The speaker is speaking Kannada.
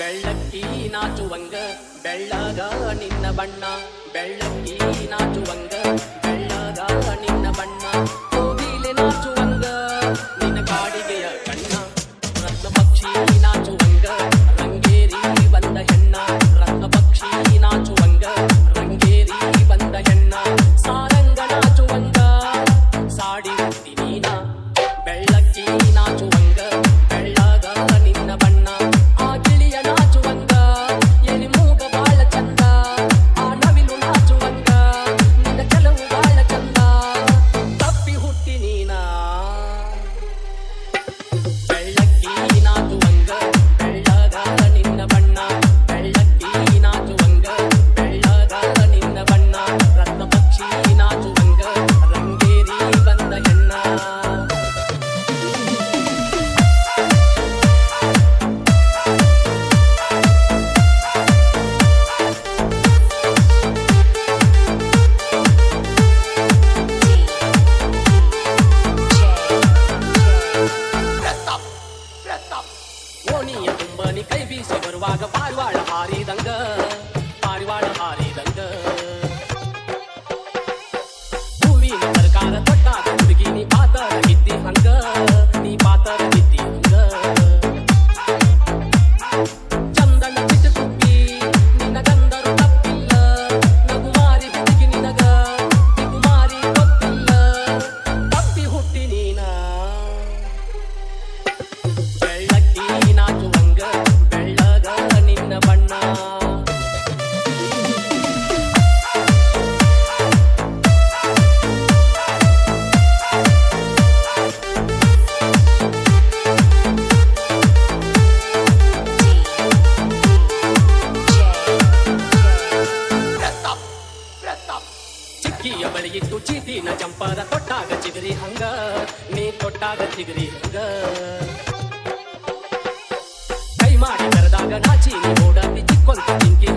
ಬೆಳ್ಳಕ್ಕಿ ನಾಚುವಂಗ ಬೆಳ್ಳಗ ನಿನ್ನ ಬಣ್ಣ ಬೆಳ್ಳ கும்பனி கை வீசி வருவாக பால்வாழ பாரிதங்க ಅಕ್ಕಿಯ ಬಳಿಯಿಟ್ಟು ಚೀತಿನ ಚಂಪಾದ ತೊಟ್ಟಾಗ ಚಿಗರಿ ಹಂಗ, ನೀ ತೊಟ್ಟಾಗ ಚಿಗರಿ ಹಂಗ. ಕೈ ಮಾಡಿ ಕರೆದಾಗ ನಾಚಿ ನೋಡಿ ಚಿಕ್ಕೊಂತ ಚಿಂಕಿ